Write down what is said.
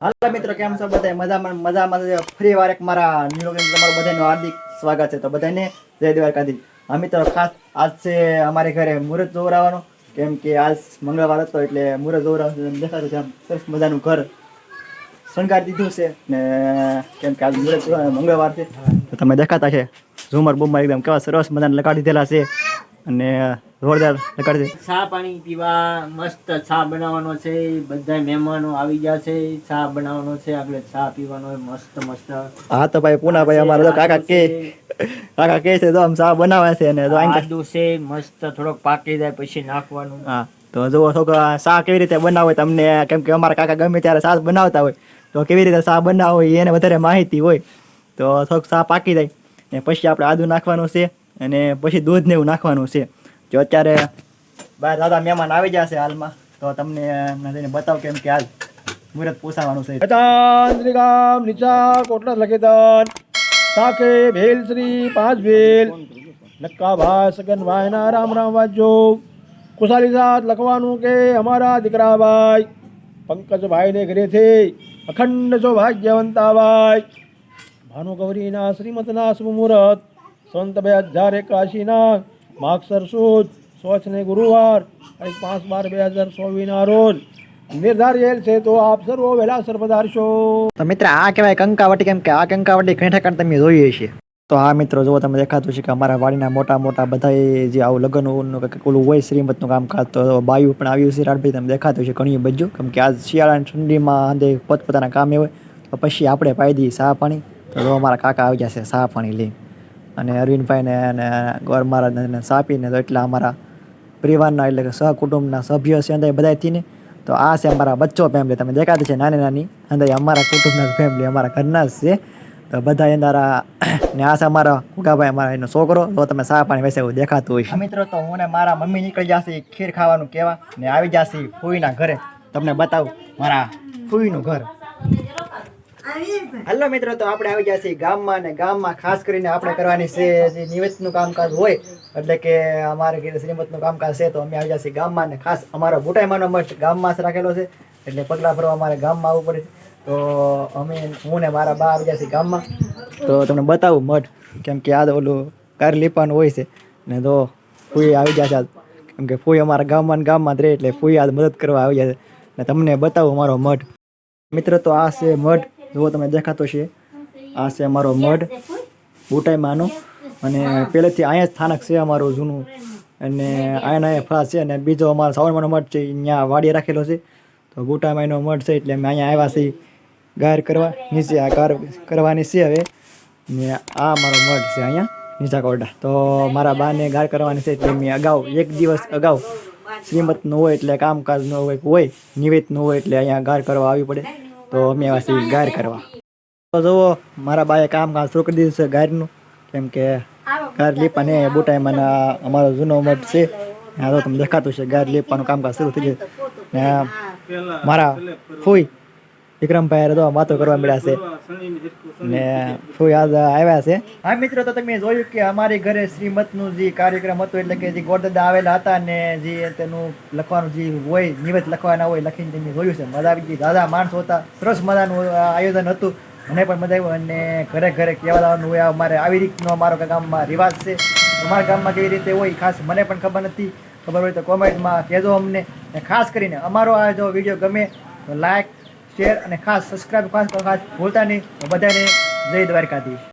હાલો મિત્રો, કેમ છો બધા મજામાં મજામાં? ફરી વાર એક મારા નિરોગન તમારું બધાનું હાર્દિક સ્વાગત છે. તો બધાને જય દ્વારકાધી હા મિત્રો, ખાસ આજ છે અમારે ઘરે મુહૂર્ત જોવરાવાનો કેમ કે આજ મંગળવાર હતો એટલે મુહૂર્ત જોવરાવાનું દેખાતું છે આમ સરસ મજાનું ઘર શણગાર દીધું છે ને કેમ કે આજ મુહૂર્ત મંગળવાર છે. તો તમે દેખાતા છે. ઝુમર બુમર એકદમ કેવા સરસ મજાને લગાડી દીધેલા છે. અને જોરદાર નીકળજે. ચા પાણી પીવા મસ્ત ચા બનાવવાનો છે બધા મહેમાનો આવી ગયા છે ચા બનાવવાનો છે આપણે ચા પીવાનો મસ્ત મસ્ત. હા તો ભાઈ પૂના ભાઈ અમારો તો કાકા કે કાકા કે છે તો આમ ચા બનાવે છે અને તો આદુ છે મસ્ત થોડોક પાકી જાય પછી નાખવાનું. હા તો જુઓ છોકરા ચા કેવી રીતે બનાવે તમને કેમ કે અમારા કાકા ગમે ત્યારે ચા બનાવતા હોય તો કેવી રીતે ચા બનાવો એને વધારે માહિતી હોય તો થોડુંક ચા પાકી જાય ને પછી આપણે આદુ નાખવાનું છે અને પછી દૂધ ને એવું નાખવાનું છે. જો અત્યારે બહાર દાદા મહેમાન આવી જશે હાલમાં, તો તમને નદીને બતાવ કેમ કે હાલ મુહૂર્ત પૂછાવાનું છે. શ્રી રામ નીચા કોટલા લખેદાન, સાકે ભેલ શ્રી પાંચ ભેલ નક્કા ભાઈ સગન ભાઈના રામ રામ વાજો કુશાલી સાથ લખવાનું કે અમારા દીકરાભાઈ ભાઈ. પંકજભાઈને ઘરેથી અખંડ સૌભાગ્યવંતા ભાઈ. ભાનુગૌરીના શ્રીમતના શુભ મુહૂર્ત. સંત બે હજાર એકાશીના માગસર સુદ સ્વચ્છને ગુરુવાર પાંચ બાર બે હજાર ચોવીસના રોજ. નિર્ધારેલ છે તો આપ સર્વો વહેલાસર પધારશો. તો મિત્ર, આ કહેવાય કંકાવટી કેમ કે આ કંકાવટી ઘણી ઠેકાણ તમે જોઈએ છે. તો આ મિત્રો જો તમે દેખાતું છે કે અમારા વાડીના મોટા મોટા બધા જે આવું લગ્નનું ઓલું હોય, શ્રીમતનું કામકાજ, તો બાયું પણ આવ્યું છે. રાડભાઈ તમે દેખાતું છે ઘણી બધું. કેમ કે આજ શિયાળાની ઠંડીમાં પોતપોતાના કામે હોય. તો પછી આપણે પાઈ દઈએ સાહ પાણી. તો અમારા કાકા આવી જશે સાહ પાણી લઈ અને અરવિંદભાઈને અને ગોર મહારાજને સાપીને તો એટલા અમારા પરિવારના એટલે કે સહકુટુંબના સભ્યો છે અંદર બધાથી ને તો આ છે અમારા બચ્ચો ફેમિલી તમે દેખાતી છે નાની નાની. અંદર અમારા કુટુંબના ફેમિલી અમારા ઘરના જ છે. તો બધા એના ને આ છે અમારા કુકાભાઈ અમારા એનો છોકરો. તો તમે સા પાણી વેસે એવું દેખાતું હોય. મિત્રો, તો હું ને મારા મમ્મી નીકળી જશે, ખીર ખાવાનું કહેવા ને આવી જશે ફૂઈના ઘરે. તમને બતાવું, મારા ફૂઈનું ઘર. હલો મિત્રો, તો આપણે આવી ગયા છીએ ગામમાં અને ગામમાં ખાસ કરીને આપણે કરવાની છે જે નિવેદનું કામકાજ હોય, એટલે કે અમારે શ્રીમતનું કામકાજ છે, તો અમે આવી જશે ગામમાં અને ખાસ અમારો બુટાઈમાનો મઠ ગામમાં જ રાખેલો છે, એટલે પગલાં ભરવા અમારે ગામમાં આવવું પડે તો અમે હું ને મારા બા આવી ગયા છીએ ગામમાં. તો તમને બતાવું મઠ, કેમ કે આ ઓલું કાર લીપાનું હોય છે, ને તો ફૂઈ આવી જશે આજ. કેમ કે ફૂઈ અમારા ગામમાં ગામમાં જ રહે, એટલે ફૂઈ આજ મદદ કરવા આવી જશે ને તમને બતાવું અમારો મઠ. મિત્ર, તો આ છે મઢ જુઓ તમે દેખાતો છે. આ છે અમારો મઢ. બુટાઈમાંનો અને પહેલેથી અહીંયા સ્થાનક છે અમારું જૂનું. અને અહીંયા અહીંયા ફળા છે અને બીજો અમારો સાવરમાનો મઠ છે અહીંયા વાડીએ રાખેલો છે. તો બુટામાઈનો મઠ છે એટલે અમે અહીંયા આવ્યા છીએ ગાર કરવા. નીચે આ ગાર કરવાની છે હવે. ને આ મારો મઠ છે અહીંયા, નીચા કોરડા. તો મારા બાને ગાર કરવાની છે એટલે મેં અગાઉ, એક દિવસ અગાઉ શ્રીમતનું હોય એટલે કામકાજનું હોય હોય નિવેદનું હોય એટલે અહીંયા ગાર કરવા આવી પડે. તો અમે આવ્યા ગાર કરવા. તો જુઓ, મારા બાએ કામ કામ શરૂ કરી દીધું છે ગારનું. કેમ કે ગાર લીપાને બુટાઈમાં અમારો જૂનો મઠ છે. ત્યાં તો તમને દેખાતું છે, ગાર લીપાનું કામકાજ શરૂ થઈ ગયું. ને મારા ફૂઈ વિક્રમભાઈ તો વાતો કરવા મળ્યા છે. ને શું યાદ આવ્યા છે? હા, મિત્રો, તો તમે જોયું કે અમારી ઘરે શ્રીમતનું જે કાર્યક્રમ હતો, એટલે કે જે ગોરદાદા આવેલા હતા ને જે તેનું લખવાનું જે હોય, નિવેદ લખવાના હોય, લખીને તમે જોયું છે. મજા આવી ગઈ. દાદા માણસો હતા. સરસ મજાનું આયોજન હતું. મને પણ મજા આવ્યું અને ઘરે ઘરે કહેવા લાવવાનું હોય અમારે આવી રીતનો અમારો ગામમાં રિવાજ છે. અમારા ગામમાં કેવી રીતે હોય, ખાસ મને પણ ખબર નથી. ખબર હોય તો કોમેન્ટમાં કહેજો અમને. ખાસ કરીને અમારો આ જો વીડિયો ગમે તો લાઈક શેર અને ખાસ સબસ્ક્રાઈબ ખાસ ખાસ ભૂલતા નહીં. બધાને જય દ્વારકાધીશ.